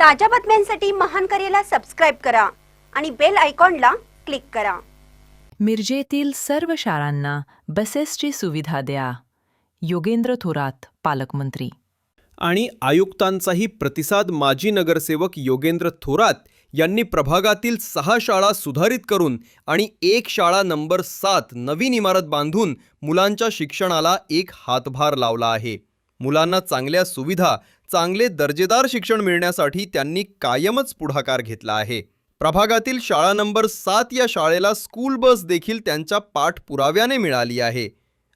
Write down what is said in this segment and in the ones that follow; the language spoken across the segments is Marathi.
ताज्या बातम्यांसाठी महान करेला सबस्क्राईब करा आणि बेल आयकॉनला क्लिक करा. मिरजेतील सर्व शाळांना बसेसची सुविधा द्या. योगेंद्र थोरात पालकमंत्री. आणि आयुक्तांचाही प्रतिसाद माजी नगरसेवक योगेंद्र थोरात यांनी प्रभागातील सहा शाळा सुधारित करून आणि एक शाळा नंबर सात नवीन इमारत बांधून मुलांच्या शिक्षणाला एक हातभार लावला आहे. मुलांना चांगल्या सुविधा चांगले दर्जेदार शिक्षण मिळण्यासाठी त्यांनी कायमच पुढाकार घेतला आहे. प्रभागातील शाळा नंबर सात या शाळेला स्कूल बस देखील त्यांच्या पाठपुराव्याने मिळाली आहे.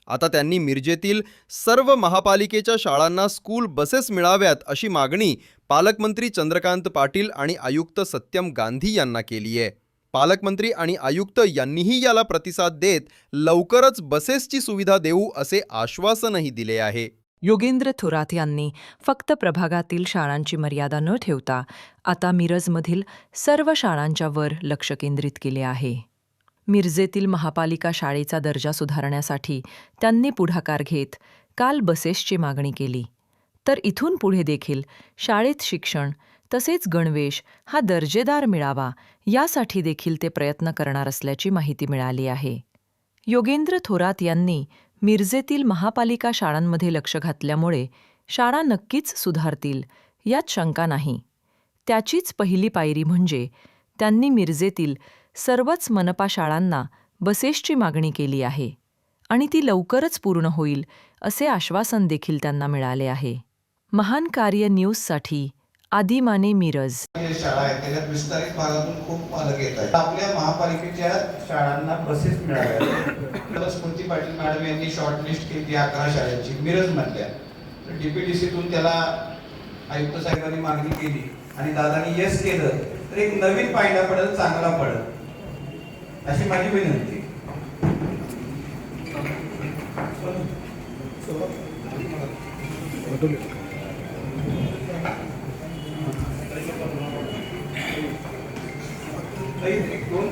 आता त्यांनी मिरजेतील सर्व महापालिकेच्या शाळांना स्कूल बसेस मिळाव्यात अशी मागणी पालकमंत्री चंद्रकांत पाटील आणि आयुक्त सत्यम गांधी यांना केली आहे. पालकमंत्री आणि आयुक्त यांनीही याला प्रतिसाद देत लवकरच बसेसची सुविधा देऊ असे आश्वासनही दिले आहे. योगेंद्र थोरात यांनी फक्त प्रभागातील शाळांची मर्यादा न ठेवता आता मिरजमधील सर्व शाळांच्या वर लक्ष केंद्रित केले आहे. मिरजेतील महापालिका शाळेचा दर्जा सुधारण्यासाठी त्यांनी पुढाकार घेत काल बसेसची मागणी केली. तर इथून पुढे देखील शाळेत शिक्षण तसेच गणवेश हा दर्जेदार मिळावा यासाठी देखील ते प्रयत्न करणार असल्याची माहिती मिळाली आहे. योगेंद्र थोरात यांनी मिरजेतील महापालिका शाळांमध्ये लक्ष घातल्यामुळे शाळा नक्कीच सुधारतील यात शंका नाही. त्याचीच पहिली पायरी म्हणजे त्यांनी मिरजेतील सर्वच मनपा शाळांना बसेसची मागणी केली आहे आणि ती लवकरच पूर्ण होईल असे आश्वासन देखील त्यांना मिळाले आहे. महान कार्य न्यूजसाठी आदिमाने मिरज. शाळा आहेत त्याच्यात विस्तारित भागातून खूप पालक येत आहेत. आपल्या महापालिकेच्या शाळांना बसेस इकडं स्मृती पाटील मॅडम यांनी शॉर्टलिस्ट केली अकरा शाळांची. मिरजमधल्या तर डी पी डी सीतून त्याला आयुक्त साहेबांनी मागणी केली. आणि दादानी येस केलं. तर एक नवीन पाहिला पडेल चांगला पडेल. अशी माझी विनंती. दोन